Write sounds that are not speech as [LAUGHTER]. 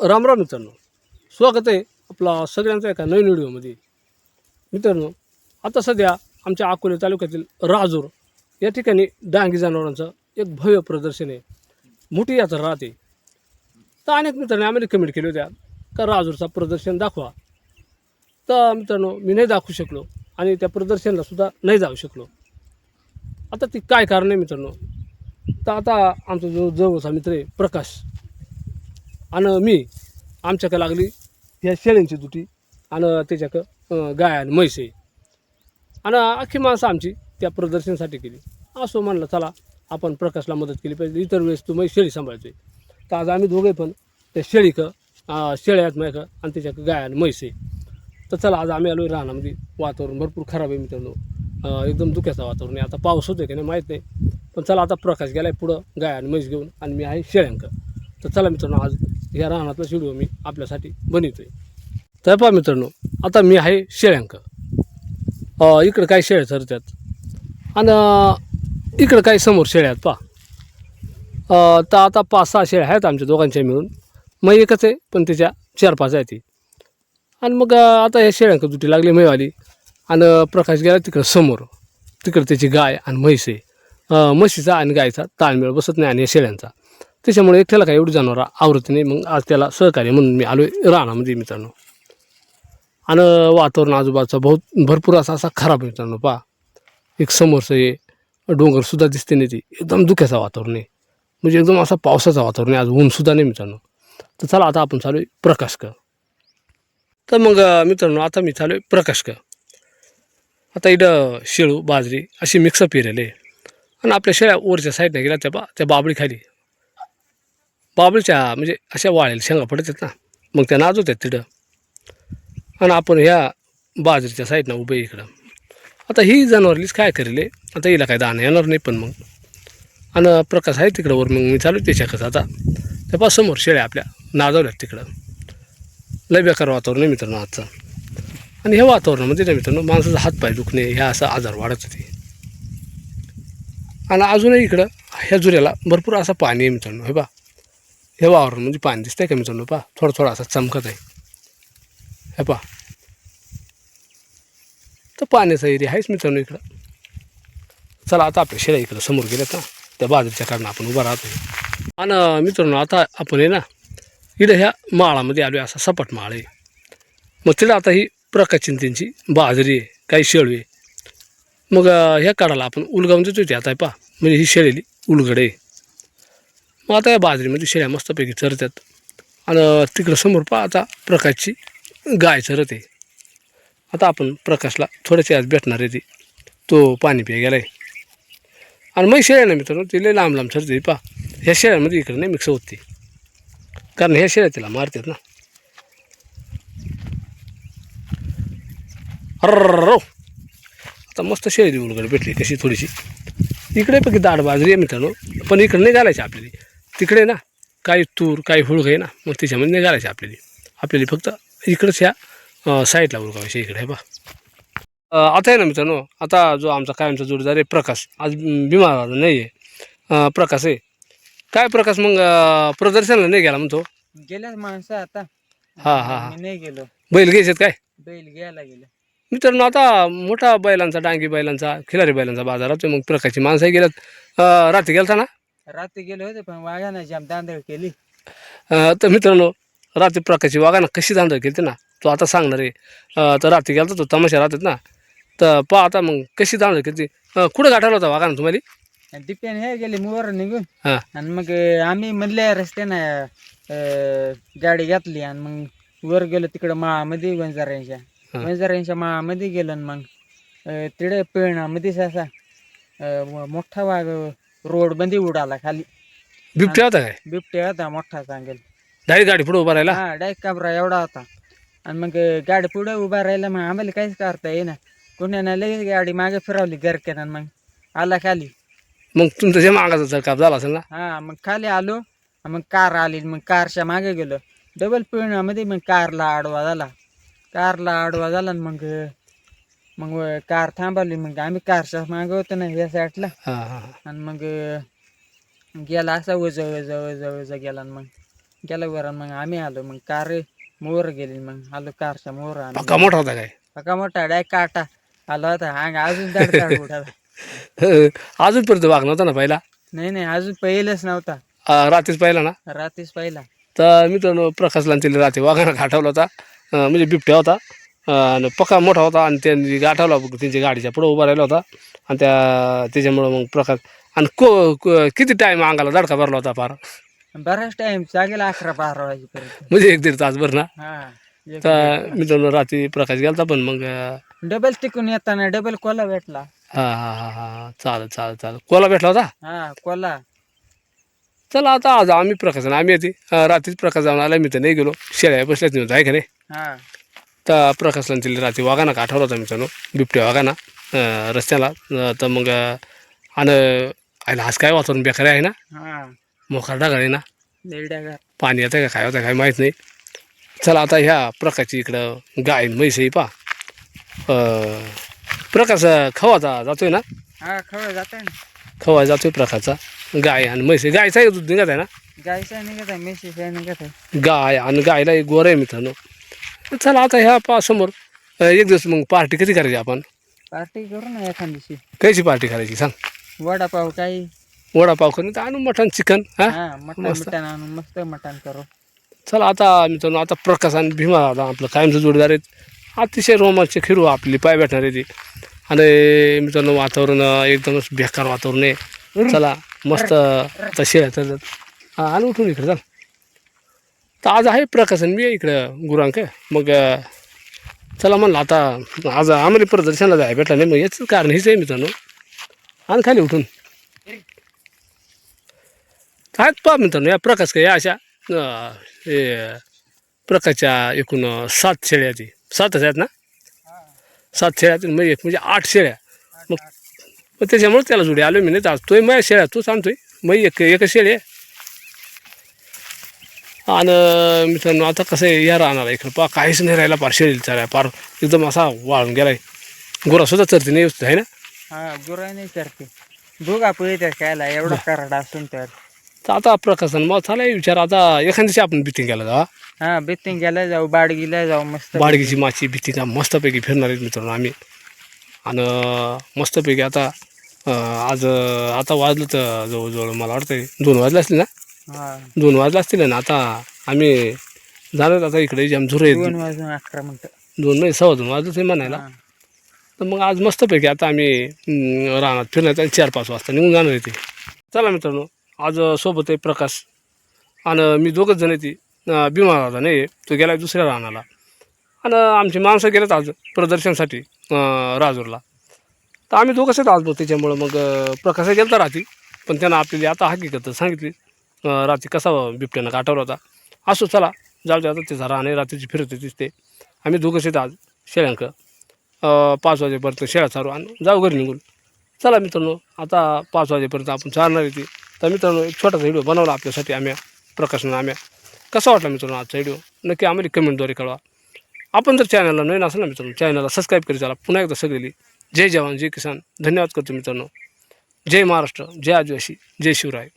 राम राम मित्रांनो. स्वागत आहे आपला सगळ्यांचा एका नवीन व्हिडिओमध्ये. मित्रांनो आता सध्या आमच्या अकोले तालुक्यातील राजूर या ठिकाणी डांगी जनावरांचं एक भव्य प्रदर्शन आहे. मोठी यात्रा राहते. तर अनेक मित्रांनी आम्ही कमेंट केली होत्या का राजूरचा प्रदर्शन दाखवा. तर मित्रांनो मी नाही दाखवू शकलो आणि त्या प्रदर्शनाला सुद्धा नाही जाऊ शकलो. आता ती काय कारण आहे मित्रांनो? तर आता आमचा जो जवळचा मित्र आहे प्रकाश. आणि मी आमच्याकडे लागली ह्या शेळ्यांची दुटी आणि त्याच्याकडं गाय आणि म्हैस आहे. आणि अख्खी माणसं आमची त्या प्रदर्शनासाठी केली असं म्हणलं चला आपण प्रकाशला मदत केली पाहिजे. इतर वेळेस तू म्हैस शेळी सांभाळतोय. तर आज आम्ही दोघे पण त्या शेळीकं शेळ्यात शेळ्या आणि त्याच्याकडं गाय आणि म्हैस आहे. तर चला आज आम्ही आलो राहण्यामध्ये वातावरण भरपूर खराब आहे मित्रांनो. एकदम धुक्याचं वातावरण आहे. आता पाऊस होतोय की नाही माहीत नाही. पण चला आता प्रकाश गेला आहे पुढं गाय आणि म्हैस घेऊन आणि मी आहे शेळ्यांक. तर चला मित्रांनो आज या रानातला शिडू मी आपल्यासाठी बनवतो आहे तर पहा मित्रांनो आता मी आहे शेळ्यांक. इकडं काय शेळ्या चरतात आणि इकडं काय समोर शेळ्या आहेत पहा. तर आता पाच सहा शेळ्या आहेत आमच्या दोघांच्या मिळून. मग एकच आहे पण त्याच्या चार पाच आहेत ती आणि मग आता या शेळ्यांक दुटी लागली मैवाली. आणि प्रकाश गेला तिकडं समोर. तिकडं त्याची गाय आणि म्हैस आहे. म्हशीचा आणि गायचा ताळमेळ बसत नाही आणि या शेळ्यांचा. त्याच्यामुळे एकट्याला काय एवढी जनावरं आवडत नाही. मग आज त्याला सहकार्य म्हणून मी आलो आहे रानामध्ये म्हणजे मित्रांनो. आणि वातावरण आजूबाजूचा बहुत भरपूर असा असा खराब आहे मित्रांनो पहा. एक समोरचं हे डोंगरसुद्धा दिसते नाही ती. एकदम धुक्याचं वातावरण आहे. म्हणजे एकदम असा पावसाचं वातावरण आहे. आज ऊनसुद्धा नाही मित्रांनो. तर चला आता आपण चालू आहे प्रकाश कर तर मग मित्रांनो आता मी चालू आहे प्रकाश कर आता इथं शेळू बाजरी अशी मिक्स आहे. आणि आपल्या शेळ्या वरच्या साईडने गेल्या त्या बा त्या बाबळी खाली बाबळीच्या म्हणजे अशा वाळेल शेंगा पडत आहेत ना मग त्या नाजूत आहेत तिथं. आणि आपण ह्या बाजरीच्या साईडनं उभे इकडं. आता ही जनावरलीच काय करेल आता हिला काय दाणं येणार नाही पण मग. आणि प्रकाश आहे तिकडं वर मग मी चालू त्याच्याकडं आता. त्या समोर शेळ्या आपल्या नाजवल्यात तिकडं. लय बेकार वातावरण आहे मित्रांनो आजचं. आणि ह्या वातावरणामध्ये म्हणजे ना मित्रांनो माणसाचा हातपाय दुखणे ह्या असा आजार वाढत होते. आणि अजूनही इकडं ह्या जुऱ्याला भरपूर असं पाणी आहे मित्रांनो हे बा हे वावरण म्हणजे पाणी दिसतंय का मित्रांनो पा थोडं थोडं असं चमकत आहे. हे पा. तर पाण्याचा एरिया आहेच मित्रांनो इकडं. चला आता आपल्या शेळ्या इकडं समोर गेल्यात आता त्या बाजूच्या कारण आपण उभा राहतो आणि मित्रांनो आता आपण आहे ना इकडं ह्या माळामध्ये आलो असा सपाट माळ आहे. मग तिला आता ही प्रकाशचिंतींची बाजरी आहे काही शेळू आहे. मग ह्या काढाला आपण उलगावून देतो ते आता पा. म्हणजे ही शेळेली उलगड. आहे मग आता या बाजरीमध्ये शेळ्या मस्तपैकी चरतात आणि तिकडं समोर पहा आता प्रकाशची गाय चरत आहे. आता आपण प्रकाशला थोड्याशी आज भेटणार आहे ती. तो पाणी पिया गेला आहे आणि मग शेळ्या ना मित्रांनो ती लांब लांब चरते पहा. ह्या शेळ्यांमध्ये इकडं नाही मिक्स होते कारण ह्या शेळ्या तिला मारतात ना. अर्र आता मस्त शेळी उलगड भेटली कशी थोडीशी इकडे पैकी दाड बाजरी आहे मित्रांनो पण इकडे नाही घालायची आपल्याला तिकडे ना काही तूर काही हुळग आहे ना मग त्याच्यामध्ये नाही घालायची आपल्याला. आपल्याला फक्त इकडंच ह्या साईडला उलगावायची इकडे बा आता आहे ना मित्रांनो आता जो आमचा कायमचा जोडीदार आहे प्रकाश. आज बिमार नाही आहे प्रकाश आहे. काय प्रकाश मग प्रदर्शनाला नाही गेला म्हणतो? गेल्याच माणसं आता. हा, हा, हा. नाही गेलो. बैल घ्यायचेत काय? बैल घ्यायला गेलो. मित्रांनो आता मोठा बैलांचा डांगी बैलांचा खिलारी बैलांचा बाजार मग प्रकारची माणसं गेल्यात. रात्री गेलता ना? रात्री गेले होते पण वाघानं जाम दांदळ केली. अं, तर मित्रांनो रात्री प्रकारची वागा ना कशी दांडर केली ना तो आता सांगणार आहे. अं, तर रात्री गेलता तो तमाशा राहतात ना. तर पहा आता मग कशी दांडर केली कुठं गाठायला होता वागा ना तुम्हाला? आणि दिप्याने हे गेले मुवर निघून. हां. आणि मग अं, आम्ही मधल्या रस्त्यानं अं, गाडी घातली आणि मग वर गेलो तिकडं माळामध्ये वंजाऱ्यांच्या. वंजाऱ्यांच्या माळामध्ये गेलो आणि मग अं, तिकडे पेणामध्येच असा अं, मो- मोठा वाघ रोड बंदी उडाला खाली. बिबट्या होता काय? बिबट्या होता मोठा चांगल डायरेक्ट गाडी पुढे उभा राहिला? हा डायरेक्ट काबरा एवढा होता. आणि मग गाडी पुढे उभा राहिला मग आम्हाला काहीच करता येईना. कोण्यानं लगेच गाडी मागे फिरवली गरक्यानं आणि मग. आला खाली. मग तुमचा जे मागाचा चढकाप झाला असेल ना? हा मग खाली आलो. मग कार आली मग कारच्या मागे गेलो. डबल पिळण्यामध्ये मग कारला आडवा झाला. कारला आडवा झाला आणि मग मग कार थांबवली. मग आम्ही कारच्या मागे होतो ना या साईडला. हां हां आणि मग गेला असा वज वज वज वज गेला आणि मग गेला वर मग आम्ही आलो. मग कार मोर गेली. मग आलो कारच्या मोर आलो पक्का मोठा होता काय? पका मोठा डाय काटा. आला होता. अंग अजून दड दड उठाला [LAUGHS] अजूनपर्यंत वाघ नव्हता ना पहिला? नाही नाही. अजून पहिलंच नव्हता. अं, रात्रीच पाहिला ना? रात्रीच पहिला. तर मित्रांनो प्रकाशला तिला रात्री वाघानं गाठवला होता. अं, म्हणजे बिबट्या होता. आणि पक्का मोठा होता आणि त्यांनी गाठवला त्यांच्या गाडीच्या पुढं उभा राहिला होता. आणि त्या त्याच्यामुळं मग प्रकाश आणि को को- किती टाईम अंगाला दडका भरला होता फार. बराच टाइम जागेला अकरा बारा वाजेपर्यंत. म्हणजे एक दीड तास बरं ना? हा तर मित्रांनो रात्री प्रकाश गेलता पण मग अं, डबल टिकून येताना डबल कोला भेटला. हा हा हा हा चालेल चालेल चालेल. कोला भेटला होता? हा कोला. चला आता आज आम्ही प्रकाशन आम्ही येते. रात्रीच प्रकाश जाऊन आला मी तर नाही गेलो. शेळ्या बसल्याच नव्हतं आहे का नाही? हा. तर प्रकाशला तिला रात्री वाघाना काठावर होता मित्रांनो बिबट्या वाघाना रस्त्याला. तर मग आणि आयला आज काय वातावरण बेकार आहे ना? हा. मोकार ढगाळ आहे ना? पाणी येतं का काय होतं काय माहीत नाही. चला आता ह्या प्रकारची इकडं गाय म्हैस आहे पा. प्रकाश खवाचा जातोय ना? हा खवा जातोय प्रकारचा. गाय आणि म्हैस गायचा दूध निघत आहे ना? गायचा निघत आहे. म्हशीचा निघत आहे. गाय आणि गायला एक गोर आहे मित्रांनो. चला आता ह्या पा समोर अं, एक दिवस मग पार्टी कधी करायची आपण? पार्टी करू ना एखाद दिवशी. कशी पार्टी करायची सांग? वडापाव काही. वडापाव करून तर आणू मटण चिकन हां? हा मटण मस्त. मटण आणून मस्त मटण करू. चला आता मित्रांनो आता प्रकाश आणि भीमा आता आपलं कायमचं जोडीदार आहेत. अतिशय रोमांच फिरू आपली पाय भेटणार आहे ती. आणि मित्रांनो वातावरण एकदमच बेकार वातावरण आहे. चला मस्त आता शेळ्या चालतात हां आणि उठून इकडे चल. तर आज आहे प्रकाशन मी इकडं गुरांक. मग चला म्हणलं आता आज आम्हाला प्रदर्शनाला जाय भेटला नाही. मग याच कारण हेच आहे मित्रांनो. आणि खाली उठून. काय पहा मित्रांनो या प्रकाश काय या अशा हे प्रकाशच्या एकूण सात शेळ्या ती सातच आहेत ना? सात शेळ्या मग म्हणजे एक म्हणजे आठ शेळ्या. मग मग त्याच्यामुळे त्याला जुडे आलो मी नाही आज. तोय माझ्या शेळ्या तूच आणतोय. मग एक एक शेळी आहे. आणि मित्रांनो आता कसं आहे या राहणार इकडं पा काहीच नाही राहिला पार शेळी चालाय पार एकदम असा वाळून गेलाय. गोरासुद्धा चरते नाही आहे ना? हा गुरा नाही करते दोघा पुढे त्या खायला एवढा कराडा असून तर. तर आता प्रकाशन मग झाला विचार. आता एखाद्या दिवशी आपण बिटिंग गेला जावा. हा बेतिंग गेला जाऊ बाडगीला जाऊ मस्त बाडगीची माची भीती मस्तपैकी फिरणार आहेत मित्रांनो आम्ही. आणि मस्तपैकी आता अं, आज आता वाजलं तर जवळजवळ मला वाटतं दोन वाजले असतील ना? दोन वाजले असतील ना आता आम्ही जाणार आता इकडे झुरे दोन वाजून अकरा मिनिटं. दोन नाही सव्वा दोन वाजलं ते म्हणायला. तर मग आज मस्तपैकी आता आम्ही रानात फिरण्यात आणि चार पाच वाजता निघून जाणार आहे ते. चला मित्रांनो आज सोबत आहे प्रकाश. आणि मी दोघंच जण आहे ती अं, बिमार होता नाही तो गेला दुसऱ्या रानाला. आणि आमची माणसं गेलेत आज प्रदर्शनासाठी राजूरला. तर आम्ही दोघंच आहेत आज बघ त्याच्यामुळं मग प्रकाश गेलता रात्री पण त्यानं आपल्याला आता हकीकत सांगितली. रात्री कसा बिबट्यानं काठवला होता? असो चला. जाऊ दे आता झाला आणि रात्रीची फिरत दिसते आम्ही दोघंच येत आज शेळ्यांक पाच वाजेपर्यंत शेळ्या चारू आणि जाऊ घरी निघून. चला मित्रांनो आता पाच वाजेपर्यंत आपण चालणार येते तर मित्रांनो एक छोटासा व्हिडिओ बनवला आपल्यासाठी आम्ही प्रकाशनं आम्ही. कसा वाटला मित्रांनो आजचा व्हिडिओ? नक्की आम्हाला कमेंटद्वारे कळवा. आपण जर चॅनलला नवीन असेल ना मित्रांनो चॅनलला सबस्क्राईब करी चला पुन्हा एकदा सगळी जय जवान जय किसान. धन्यवाद करतो मित्रांनो. जय महाराष्ट्र जय आदिवासी जय शिवराय.